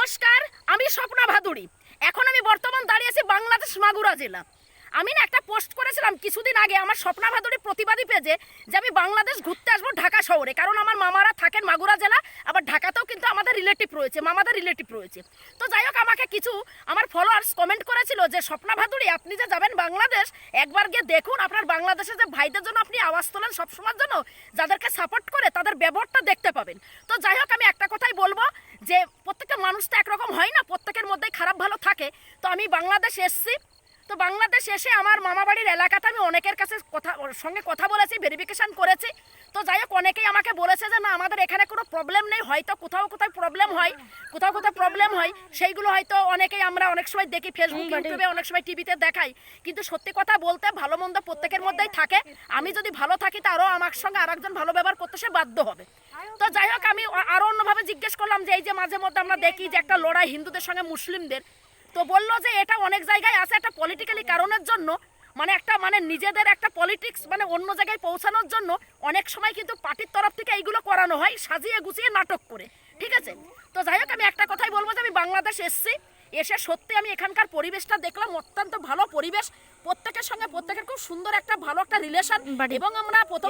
নমস্কার, আমি স্বপ্না ভাদুরী এখন আমি বর্তমান দাঁড়িয়ে আছি বাংলাদেশ মাগুরা জেলা। আমি না একটা পোস্ট করেছিলাম কিছুদিন আগে আমার স্বপ্না প্রতিবাদী পেজে যে আমি বাংলাদেশ ঘুরতে আসব ঢাকা শহরে, কারণ আমার মামারা থাকেন মাগুরা জেলা, আবার ঢাকাতেও কিন্তু আমাদের রিলেটিভ রয়েছে, মামাদের রিলেটিভ রয়েছে। তো যাই হোক, আমাকে কিছু আমার ফলোয়ার্স কমেন্ট করেছিল যে স্বপ্না ভাদুড়ি আপনি যে যাবেন বাংলাদেশ, একবার গিয়ে দেখুন আপনার বাংলাদেশের যে ভাইদের জন্য আপনি আওয়াজ তোলেন সবসময়ের জন্য, যাদেরকে সাপোর্ট করে তাদের ব্যবহারটা দেখতে পাবেন। তো যাই হোক, আমি একটা কথাই বলব যে, প্রত্যেকটা মানুষ তো একরকম হয় না, প্রত্যেকের মধ্যেই খারাপ ভালো থাকে। তো আমি বাংলাদেশ এসছি তো বাংলাদেশ এসে আমার মামা বাড়ির এলাকাতে আমি অনেকের কাছে কথা সঙ্গে কথা বলেছি ভেরিফিকেশন করেছি। তো যাই হোক অনেকেই আমাকে বলেছে যে না আমাদের এখানে কোনো প্রবলেম নেই। হয়তো কোথাও কোথাও প্রবলেম হয় কোথাও কোথাও প্রবলেম হয়। সেইগুলো হয়তো অনেকেই আমরা অনেক সময় দেখি ফেসবুক ইউটিউবে অনেক সময় টিভিতে দেখাই। কিন্তু সত্যি কথা বলতে ভালো মন্দ প্রত্যেকের মধ্যেই থাকে। আমি যদি ভালো থাকি তারও আমার সঙ্গে আরেকজন ভালো ব্যবহার করতে সে বাধ্য হবে। তো যাই হোক আমি আ- আরও অন্যভাবে জিজ্ঞেস করলাম যে এই যে মাঝে মধ্যে আমরা দেখি যে একটা লড়াই হিন্দুদের সঙ্গে মুসলিমদের। তো বলল যে এটা অনেক জায়গায় আছে একটা পলিটিক্যালি কারণের জন্য মানে একটা মানে নিজেদের একটা পলিটিক্স মানে অন্য জায়গায় পৌঁছানোর জন্য অনেক সময় কিন্তু পার্টির তরফ থেকে এইগুলো করানো হয় সাজিয়ে গুছিয়ে নাটক করে ঠিক আছে তো যাই হোক আমি একটা কথাই বলব যে আমি বাংলাদেশ এসছি এসে সত্যি আমি এখানকার পরিবেশটা দেখলাম অত্যন্ত ভালো পরিবেশ প্রত্যেকের সঙ্গে প্রত্যেকের খুব সুন্দর একটা ভালো একটা রিলেশন এবং আমরা প্রথম।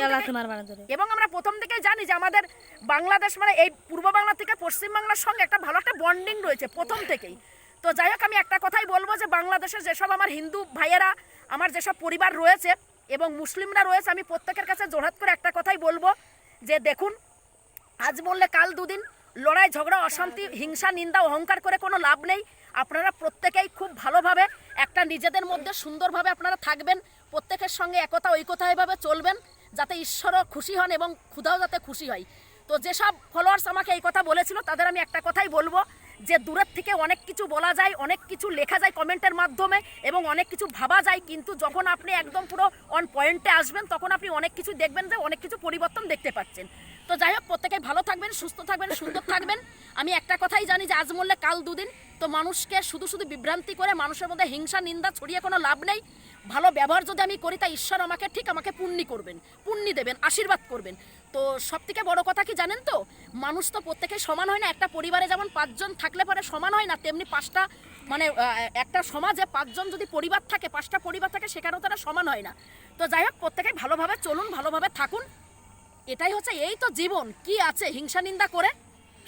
এবং আমরা প্রথম থেকে জানি যে আমাদের বাংলাদেশ মানে এই পূর্ব বাংলা থেকে পশ্চিম বাংলার সঙ্গে একটা ভালো একটা বন্ডিং রয়েছে প্রথম থেকেই তো যাই হোক, আমি একটা কথাই বলব যে বাংলাদেশের যেসব আমার হিন্দু ভাইয়েরা, আমার যেসব পরিবার রয়েছে এবং মুসলিমরা রয়েছে, আমি প্রত্যেকের কাছে জোরহাত করে একটা কথাই বলব যে দেখুন, আজ বললে কাল দুদিন লড়াই, ঝগড়া, অশান্তি, হিংসা, নিন্দা, অহংকার করে কোনো লাভ নেই। আপনারা প্রত্যেকেই খুব ভালোভাবে একটা নিজেদের মধ্যে সুন্দরভাবে আপনারা থাকবেন, প্রত্যেকের সঙ্গে একতা, ঐকতা এভাবে চলবেন, যাতে ঈশ্বরও খুশি হন এবং ক্ষুধাও যাতে খুশি হয়। তো যেসব ফলোয়ার্স আমাকে এই কথা বলেছিল, তাদের আমি একটা কথাই বলব যে দূরের থেকে অনেক কিছু বলা যায়, অনেক কিছু লেখা যায় কমেন্টের মাধ্যমে এবং অনেক কিছু ভাবা যায়, কিন্তু যখন আপনি একদম পুরো অন পয়েন্টে আসবেন, তখন আপনি অনেক কিছু দেখবেন যে অনেক কিছু পরিবর্তন দেখতে পাচ্ছেন। তো যাই হোক প্রত্যেকে ভালো থাকবেন, সুস্থ থাকবেন, সুন্দর থাকবেন। আমি একটা কথাই জানি যে আজ মরলে কাল দুদিন তো মানুষকে শুধু শুধু বিভ্রান্তি করে মানুষের মধ্যে হিংসা, নিন্দা ছড়িয়ে কোনো লাভ নেই। ভালো ব্যবহার যদি আমি করি তা ঈশ্বর আমাকে ঠিক আমাকে পুণ্যি করবেন, পুণ্যি দেবেন, আশীর্বাদ করবেন। তো সব থেকে বড় কথা কি জানেন তো? মানুষ তো প্রত্যেকে সমান হয় না, একটা পরিবারে যেমন পাঁচজন থাকলে পরে সমান হয় না, তেমনি পাঁচটা মানে একটা সমাজে পাঁচজন যদি পরিবার থাকে, পাঁচটা পরিবার থাকে, সেখানেও তারা সমান হয় না। তো যাই হোক, প্রত্যেকে ভালোভাবে চলুন, ভালোভাবে থাকুন। এটাই হচ্ছে, এই তো জীবন, কি আছে, হিংসা নিন্দা করে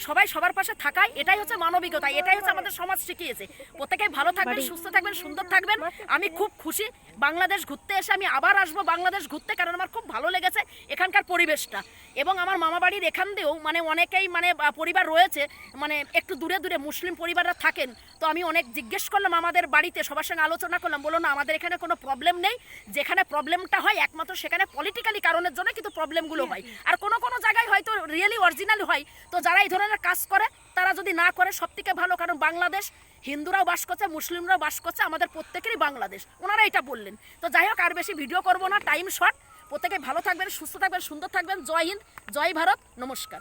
সবাই সবার পাশে থাকায় এটাই হচ্ছে মানবিকতা এটাই হচ্ছে আমাদের সমাজ শিখিয়েছে। প্রত্যেকেই ভালো থাকবেন সুস্থ থাকবেন সুন্দর থাকবেন। আমি খুব খুশি বাংলাদেশ ঘুরতে এসে আমি আবার আসব বাংলাদেশ ঘুরতে কারণ আমার খুব ভালো লেগেছে এখানকার পরিবেশটা। এবং আমার মামা বাড়ির এখান দিয়েও মানে অনেকেই মানে পরিবার রয়েছে মানে একটু দূরে দূরে মুসলিম পরিবাররা থাকেন। তো আমি অনেক জিজ্ঞেস করলাম আমাদের বাড়িতে সবার সঙ্গে আলোচনা করলাম বলো না আমাদের এখানে কোনো প্রবলেম নেই। যেখানে প্রবলেমটা হয় একমাত্র সেখানে পলিটিক্যালি কারণের জন্য কিন্তু প্রবলেমগুলো হয়। আর কোনো কোনো জায়গায় হয়তো রিয়েলি অরিজিনাল হয়। তো যারা এই ধরনের কাজ করে, তারা যদি না করে সব থেকে ভালো কারণ বাংলাদেশ, হিন্দুরাও বাস করছে, মুসলিমরাও বাস করছে, আমাদের প্রত্যেকেরই বাংলাদেশ। ওনারা এটা বললেন। তো যাই হোক, আর বেশি ভিডিও করব না টাইম শর্ট প্রত্যেকে ভালো থাকবেন, সুস্থ থাকবেন, সুন্দর থাকবেন। জয় হিন্দ, জয় ভারত, নমস্কার।